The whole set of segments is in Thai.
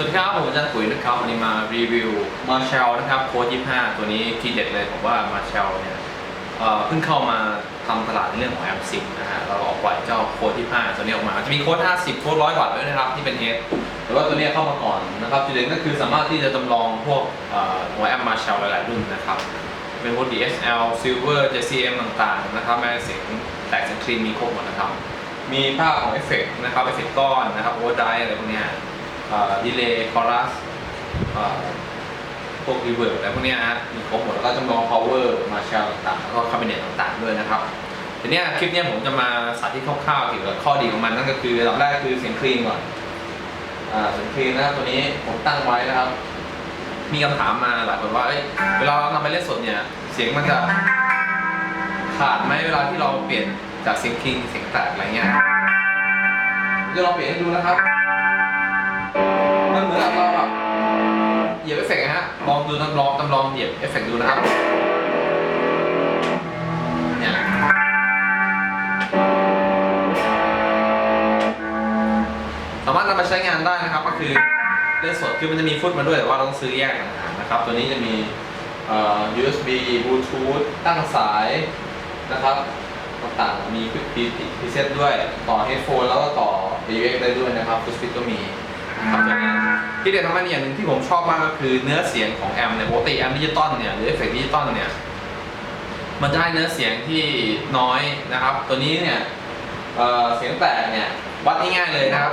สวัสดีครับผมอาจารย์ปุ๋ยนะครับวันนี้มารีวิวมาเชลนะครับโค้ด25ตัวนี้ทีเด็ดเลยผมว่ามาเชลเนี่ยเพิ่งเข้ามาทำตลาดในเรื่องของแอมซิงนะฮะเราออกปล่อยเจ้าโค้ด25ตัวนี้ออกมาจะมีโค้ด50โค้ด100วัตต์ด้วยนะครับที่เป็นเฮดแต่ว่าตัวนี้เข้ามาก่อนนะครับจุดเด่นก็คือสามารถที่จะจำลองพวกเอ่อหัวแอมมาเชลหลายๆรุ่นนะครับเป็นพวก DSL Silver JCM ต่างๆนะครับแม้เสียงแตกเสียงคลีนมีครบหมดนะครับมีภาพของเอฟเฟกต์นะครับเอฟเฟกต์ก้อนนะครับโอเวอร์ไดอะไรพวกเนี้ย ดีเลย์คอรัสพวกรีเวิร์อะไรพวกนี้ยฮะมีครบหมดแล้วก็จำลอง power มาเชลต่างๆแล้วก็คาบิเนตต่างๆด้วยนะครับทีนี้คลิปนี้ผมจะมาสาธิตคร่าวๆเกี่ยวกับข้อดีของมันนั่นก็คืออันแรกคือเสียงคลีนก่อนเสียงคลีนนะครับตัวนี้ผมตั้งไว้นะครับ มีคำถามมาหลายคนว่าเวลาเรานำไปเล่นสดเนี่ยเสียงมันจะขาดไหมเวลาที่เราเปลี่ยนจากเสียงคลิงเสียงแตกอะไรเงี้ยผมจะลองเปลี่ยนให้ดูนะครับ มันเหมือนกับเราแบบเหยียบเอฟเฟกต์นะฮะ ลองดูจำลองจำลองเหยียบเอฟเฟกต์ดูนะครับเนี่ยสามารถนำมาใช้งานได้นะครับ ก็คือเล่นสดคือมันจะมีฟุตมาด้วยแต่ว่าเราต้องซื้อแยกนะครับ ตัวนี้จะมี USB Bluetooth ตั้งสายนะครับต่างๆมีคลิปพรีเซตด้วย ต่อ headphone แล้วก็ต่อ AUX ได้ด้วยนะครับฟุตสปีดก็มี ที่เด็ดของมันอย่างหนึ่งที่ผมชอบมากก็คือเนื้อเสียงของแอมเนี่ยปกติแอมดิจิตอลเนี่ยหรือเอฟเฟกต์ดิจิตอลเนี่ยมันจะให้เนื้อเสียงที่น้อยนะครับ ตัวนี้เนี่ยเอ่อเสียงแตกเนี่ยวัดง่ายๆเลยนะครับ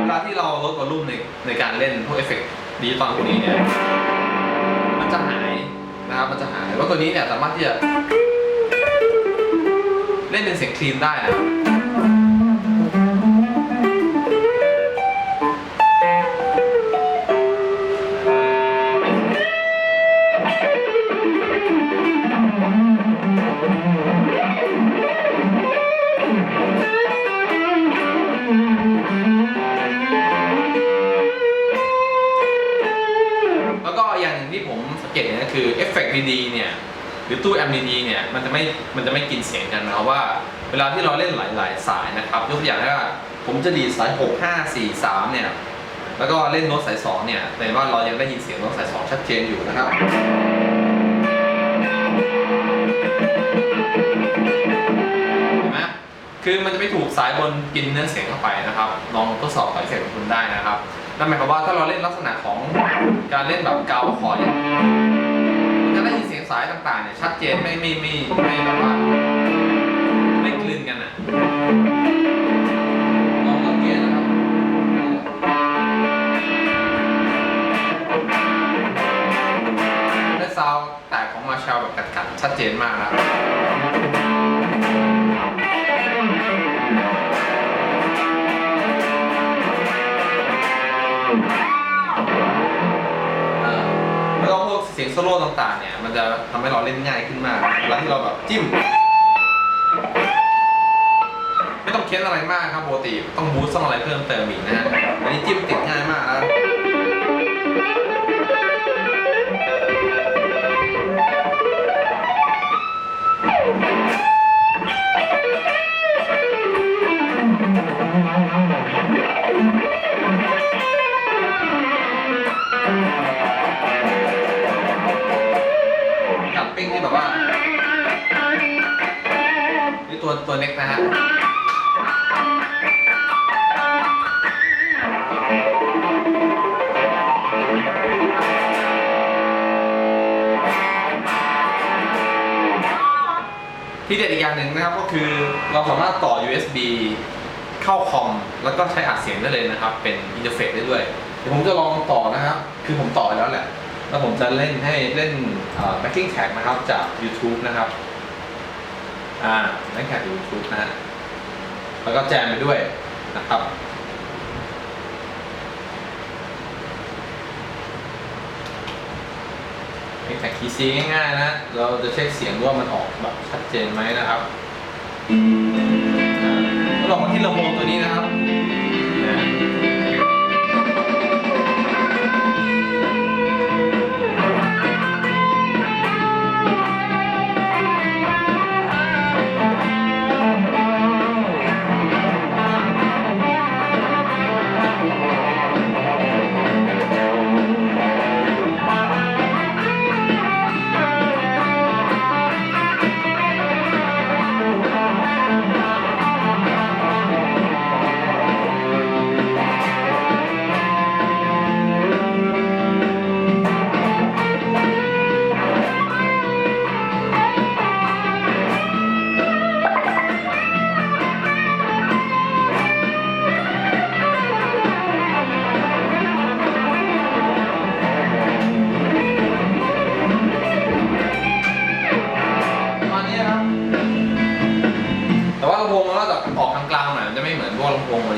เวลาที่เราลดวอลลุ่มในในการเล่นพวกเอฟเฟกต์ดิจิตอลพวกนี้เนี่ยมันจะหายนะครับมันจะหายว่าะตัวนี้เนี่ยสามารถที่จะเล่นเป็นเสียงคลีนได้นะ สังเกตเนี่ยคือเอฟเฟกต์ดีๆเนี่ยหรือตู้แอมดีๆเนี่ยมันจะไม่มันจะไม่กินเสียงกันนะครับว่า เวลาที่เราเล่นหลายๆ สายนะครับยกตัวอย่างว่าผมจะดีสาย 6 5 4 3เนี่ยแล้วก็เล่นโน้ตสาย 2 เนี่ยแต่ว่าเรายังได้ยินเสียงโน้ตสาย 2 ชัดเจนอยู่นะครับ คือมันจะไม่ถูกสายบนกินเนื้อเสียงเข้าไปนะครับ ลองทดสอบสายเสียงของคุณได้นะครับ นั่นหมายความว่าถ้าเราเล่นลักษณะของการเล่นแบบเกาคอร์ดเนี่ยจะได้ยินเสียงสายต่างๆเนี่ยชัดเจนไม่ไม่ไม่ไม่แบบว่าไม่กลืนกันอะ โซโล่ต่างๆ เนี่ย มันจะทำให้เราเล่นง่ายขึ้นมากเวลาที่เราแบบจิ้ม ไม่ต้องเค้นอะไรมากครับปกติต้องบูสต์ต้องอะไรเพิ่มเติมอีกนะฮะอันนี้จิ้มติดง่ายมากแล้ ปิ้งนี่แบบว่า นี่ตัวตัวเล็กนะฮะที่เด็ดอีกอย่างหนึ่งนะครับก็คือเราสามารถต่อ USB เข้าคอมแล้วก็ใช้อัดเสียงได้เลยนะครับ เป็นอินเทอร์เฟซได้ด้วย เดี๋ยวผมจะลองต่อนะครับ คือผมต่อไปแล้วแหละ แล้วผมจะเล่นให้เล่นเอ่อ backing track นะครับจาก YouTube นะครับ อ่า backing track YouTube นะฮะ แล้วก็แจมไปด้วยนะครับเป็นแท็กคีย์ซีง่ายๆนะ เราจะเช็คเสียงว่ามันออกแบบชัดเจนไหมนะครับ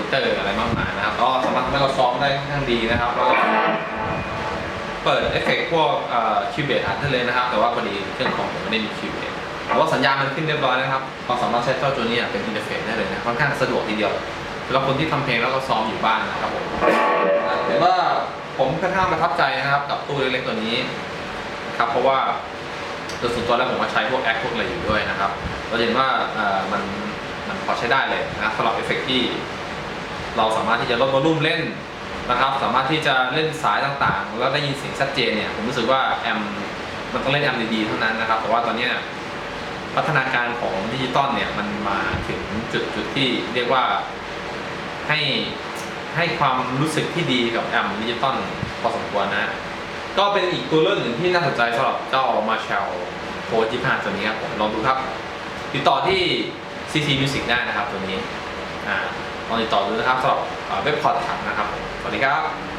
เตอร์อะไรมากมายนะครับก็สามารถทำให้เราซ้อมได้ค่อนข้างดีนะครับแล้วก็เปิดเอฟเฟกต์พวกคิวเบสอัดได้เลยนะครับ แต่ว่าพอดีเครื่องของผมไม่ได้มีคิวเบสแต่ว่าสัญญาณมันขึ้นเรียบร้อยนะครับเราสามารถใช้เจ้าตัวนี้เป็นอินเทอร์เฟซได้เลยนะค่อนข้างสะดวกทีเดียวสำหรับคนที่ทำเพลงแล้วก็ซ้อมอยู่บ้านนะครับผมเห็นว่าผมค่อนข้างประทับใจนะครับ กับตู้เล็กๆตัวนี้ครับเพราะว่าโดยส่วนตัวแล้วผมก็ใช้พวกแอคพวกอะไรอยู่ด้วยนะครับเราเห็นว่ามันมันพอใช้ได้เลยนะสำหรับเอฟเฟกต์ที่ เราสามารถที่จะลดวอลลุ่มเล่นนะครับ สามารถที่จะเล่นสายต่างๆ แล้วได้ยินเสียงชัดเจนเนี่ยผมรู้สึกว่าแอมมันต้องเล่นแอมดีๆเท่านั้นนะครับแต่ว่าตอนนี้พัฒนาการของดิจิตอลเนี่ยมันมาถึงจุดจุดที่เรียกว่าให้ให้ความรู้สึกที่ดีกับแอมดิจิตอลพอสมควรนะ ก็เป็นอีกตัวเลือกหนึ่งที่น่าสนใจสำหรับเจ้ามาเชลโฟร์จีห้าตัวนี้ครับผมลองดูครับ ติดต่อที่ CC Music ได้นะครับตัวนี้อ่า ลองติดต่อดูนะครับสำหรับเว็บพอร์ตถังนะครับ สวัสดีครับ